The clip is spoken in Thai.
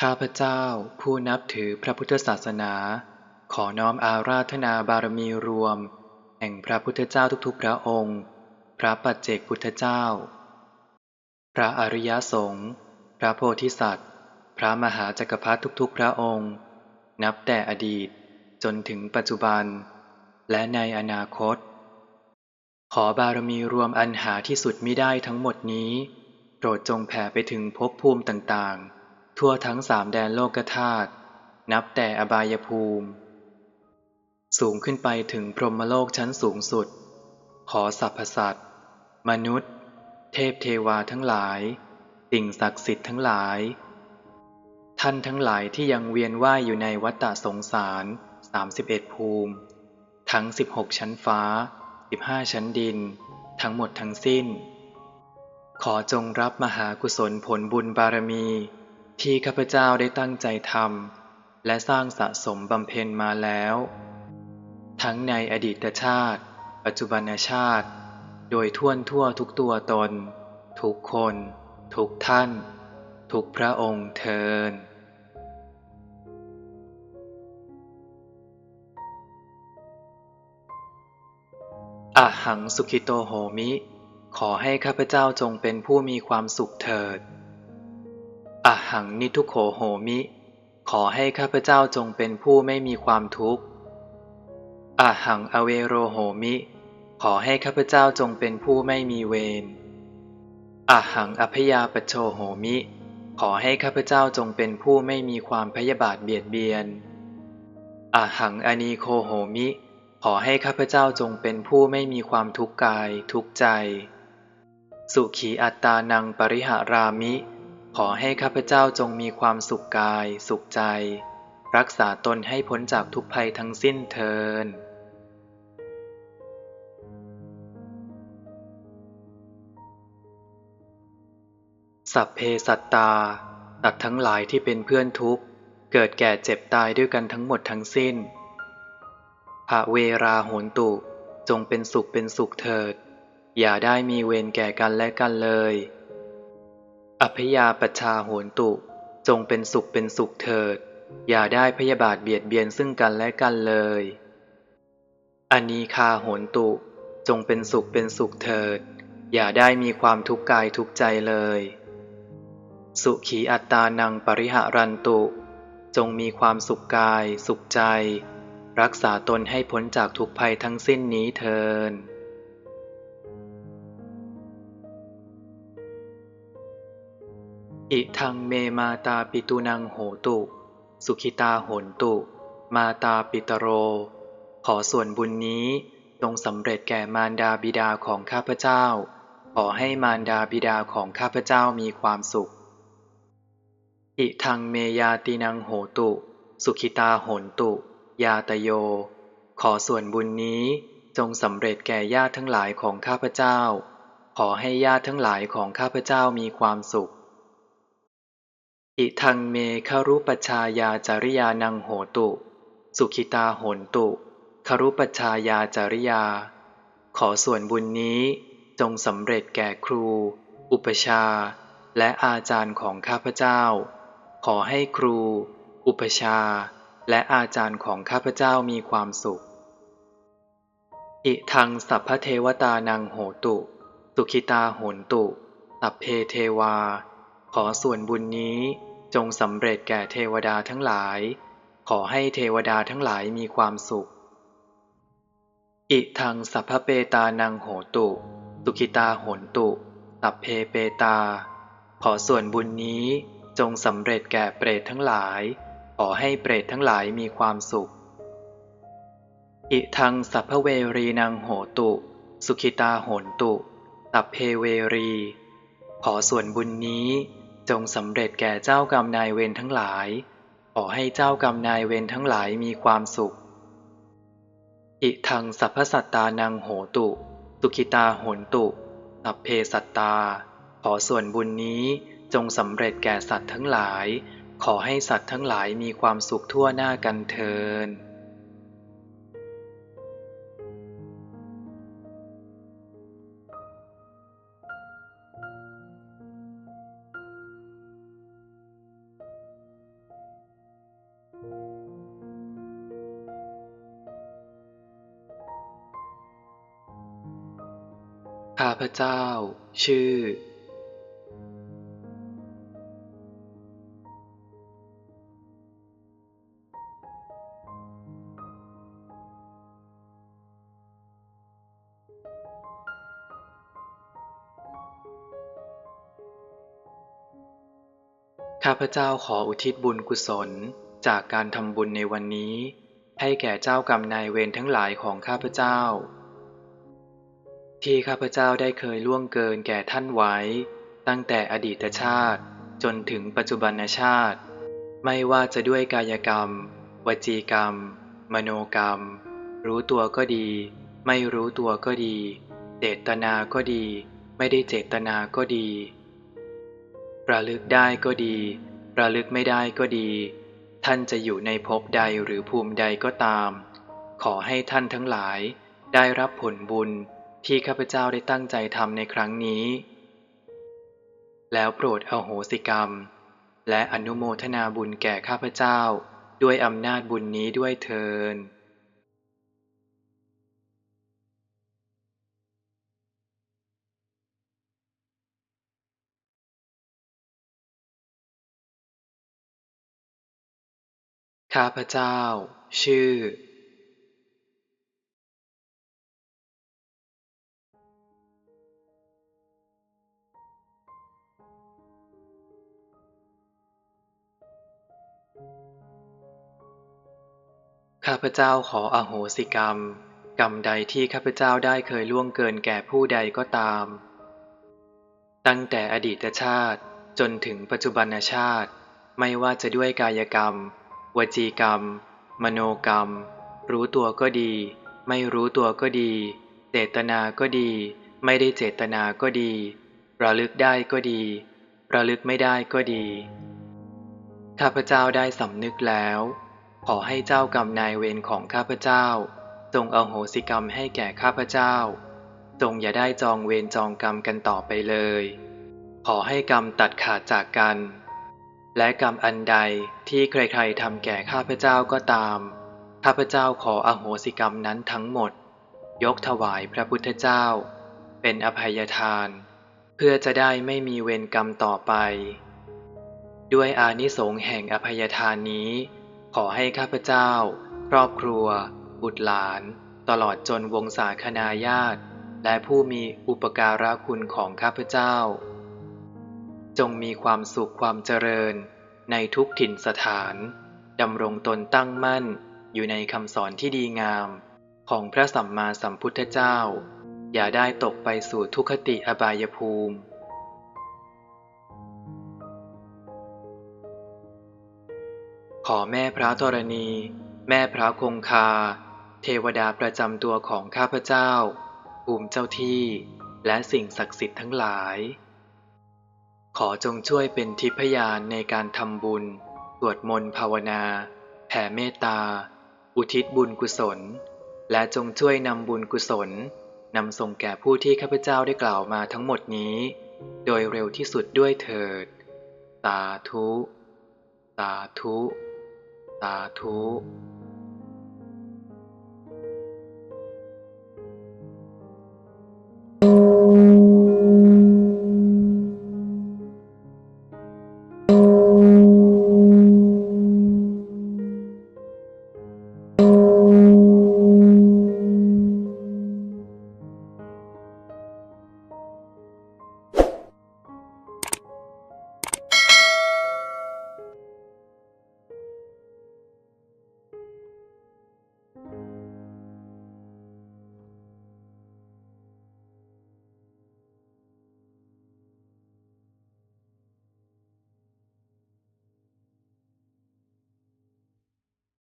ข้าพเจ้าผู้นับถือพระพุทธศาสนา ขอน้อมอาราธนาบารมีรวม แห่งพระพุทธเจ้าทุกๆพระองค์ พระปัจเจกพุทธเจ้า พระอริยสงฆ์พระโพธิสัตว์ พระมหาจักรพรรดิทุกๆ พระองค์ นับแต่อดีตจนถึงปัจจุบัน และในอนาคต ขอบารมีรวมอันหาที่สุดมิได้ทั้งหมดนี้ โปรดจงแผ่ไปถึงภพภูมิต่างๆ ทั่วทั้งสามแดนโลกธาตุนับแต่อบายภูมิ สูงขึ้นไปถึงพรหมโลกชั้นสูงสุด ขอสรรพสัตว์มนุษย์ เทพเทวาทั้งหลาย สิ่งศักดิ์สิทธิ์ทั้งหลาย ท่านทั้งหลายที่ยังเวียนว่ายอยู่ในวัฏฏะสงสาร 31 ภูมิ ทั้ง 16 ชั้นฟ้า 15 ชั้นดิน ทั้งหมดทั้งสิ้น ขอจงรับมหากุศลผลบุญบารมี ที่ข้าพเจ้าได้ตั้งใจทำและสร้างสะสมบำเพ็ญมาแล้ว ทั้งในอดีตชาติ ปัจจุบันชาติ โดยท่วนทั่วทุกตัวตน ทุกคน ทุกท่าน ทุกพระองค์เทินอะหังสุขิโตโหมิ ขอให้ข้าพเจ้าจงเป็นผู้มีความสุขเถิด อะหังนิทุโขโหมิ ขอให้ข้าพเจ้าจงเป็นผู้ไม่มีความทุกข์อะหังอเวโรโหมิ ขอให้ข้าพเจ้าจงเป็นผู้ไม่มีเวรอะหังอพยาปโชโหมิ ขอให้ข้าพเจ้าจงเป็นผู้ไม่มีความพยาบาทเบียดเบียนอะหังอนีโคโหมิ ขอให้ข้าพเจ้าจงเป็นผู้ไม่มีความทุกข์กายทุกใจ สุขีอัตตานังปริหารามิ ขอให้ข้าพเจ้าจงมีความสุขกาย สุขใจ รักษาตนให้พ้นจากทุกภัยทั้งสิ้นเทินสัพเพสัตตาตัดทั้งหลายที่เป็นเพื่อนทุกข์ เกิดแก่เจ็บตายด้วยกันทั้งหมดทั้งสิ้นภะเวราโหนตุ จงเป็นสุขเป็นสุขเถิด อย่าได้มีเวรแก่กันและกันเลย อัพยาปชาโหนตุ จงเป็นสุขเป็นสุขเถิด อย่าได้พยาบาทเบียดเบียนซึ่งกันและกันเลยอานีคาโหนตุ จงเป็นสุขเป็นสุขเถิด อย่าได้มีความทุกข์กายทุกใจเลย สุขีอัตตานังปริหารันตุ จงมีความสุขกาย สุขใจ รักษาตนให้พ้นจากทุกภัยทั้งสิ้นนี้เทิน อิทังเมมาตาปิตุนังโหตุ สุขิตาโหนตุ มาตาปิตโร ขอส่วนบุญนี้จงสำเร็จแก่มารดาบิดาของข้าพเจ้า ขอให้มารดาบิดาของข้าพเจ้ามีความสุข อิทังเมยาตินังโหตุ สุขิตาโหนตุ ยาตโย ขอส่วนบุญนี้จงสำเร็จแก่ญาติทั้งหลายของข้าพเจ้า ขอให้ญาติทั้งหลายของข้าพเจ้ามีความสุข อิทังเมคารุปชายาจาริยานังโหตุ สุขิตาโหนตุคารุปชายาจาริยา ขอส่วนบุญนี้จงสำเร็จแก่ครู อุปชา และอาจารย์ของข้าพเจ้า ขอให้ครู อุปชา และอาจารย์ของข้าพเจ้ามีความสุข อิทังสัพพเทวตานังโหตุ สุขิตาโหนตุสัพเพเทวา ขอส่วนบุญนี้ จงสำเร็จแก่เทวดาทั้งหลาย ขอให้เทวดาทั้งหลายมีความสุข อิทังสัพพเปตานังโหตุ สุขิตาโหนตุสัพเพเปตา ขอส่วนบุญนี้จงสำเร็จแก่เปรตทั้งหลาย ขอให้เปรตทั้งหลายมีความสุข อิทังสัพพเวรีนังโหตุ สุขิตาโหนตุสัพเพเวรี ขอส่วนบุญนี้ จงสำเร็จแก่เจ้ากรรมนายเวรทั้งหลาย ขอให้เจ้ากรรมนายเวรทั้งหลายมีความสุข อิทังสัพพสัตตานังโหตุ สุขิตาโหนตุสัพเพสัตตา ขอส่วนบุญนี้จงสำเร็จแก่สัตว์ทั้งหลาย ขอให้สัตว์ทั้งหลายมีความสุขทั่วหน้ากันเทิน พเจ้า ชื่อ ข้าพเจ้าขออุทิศบุญกุศลจากการทำบุญในวันนี้ ให้แก่เจ้ากรรมนายเวรทั้งหลายของข้าพเจ้า ที่ข้าพเจ้าได้เคยล่วงเกินแก่ท่านไว้ ตั้งแต่อดีตชาติจนถึงปัจจุบันชาติ ไม่ว่าจะด้วยกายกรรม วจีกรรม มโนกรรม รู้ตัวก็ดี ไม่รู้ตัวก็ดี เจตนาก็ดี ไม่ได้เจตนาก็ดี ระลึกได้ก็ดี ระลึกไม่ได้ก็ดี ท่านจะอยู่ในภพใดหรือภูมิใดก็ตาม ขอให้ท่านทั้งหลายได้รับผลบุญ ที่ข้าพเจ้าได้ตั้งใจทำในครั้งนี้ แล้วโปรดอโหสิกรรม และอนุโมทนาบุญแก่ข้าพเจ้า ด้วยอำนาจบุญนี้ด้วยเทินข้าพเจ้า ชื่อ ข้าพเจ้าขออโหสิกรรม กรรมใดที่ข้าพเจ้าได้เคยล่วงเกินแก่ผู้ใดก็ตาม ตั้งแต่อดีตชาติจนถึงปัจจุบันชาติ ไม่ว่าจะด้วยกายกรรม วจีกรรม มโนกรรม รู้ตัวก็ดี ไม่รู้ตัวก็ดี เจตนาก็ดี ไม่ได้เจตนาก็ดี ระลึกได้ก็ดี ระลึกไม่ได้ก็ดี ข้าพเจ้าได้สำนึกแล้ว ขอให้เจ้ากรรมนายเวรของข้าพเจ้า จงเอาโหสิกรรมให้แก่ข้าพเจ้า จงอย่าได้จองเวรจองกรรมกันต่อไปเลย ขอให้กรรมตัดขาดจากกัน และกรรมอันใดที่ใครๆทำแก่ข้าพเจ้าก็ตาม ข้าพเจ้าขออโหสิกรรมนั้นทั้งหมด ยกถวายพระพุทธเจ้า เป็นอภัยทาน เพื่อจะได้ไม่มีเวรกรรมต่อไป ด้วยอานิสงส์แห่งอภัยทานนี้ ขอให้ข้าพเจ้า ครอบครัว บุตรหลาน ตลอดจนวงศาคณาญาติ และผู้มีอุปการะคุณของข้าพเจ้า จงมีความสุขความเจริญ ในทุกถิ่นสถานดำรงตนตั้งมั่น อยู่ในคำสอนที่ดีงาม ของพระสัมมาสัมพุทธเจ้า อย่าได้ตกไปสู่ทุคติอบายภูมิ ขอแม่พระธรณี แม่พระคงคา เทวดาประจำตัวของข้าพเจ้า ภูมิเจ้าที่ และสิ่งศักดิ์สิทธิ์ทั้งหลาย ขอจงช่วยเป็นทิพยานในการทำบุญ สวดมนต์ภาวนา แผ่เมตตา อุทิศบุญกุศล และจงช่วยนำบุญกุศลนำส่งแก่ผู้ที่ข้าพเจ้าได้กล่าวมาทั้งหมดนี้ โดยเร็วที่สุดด้วยเถิด สาธุ สาธุาธุ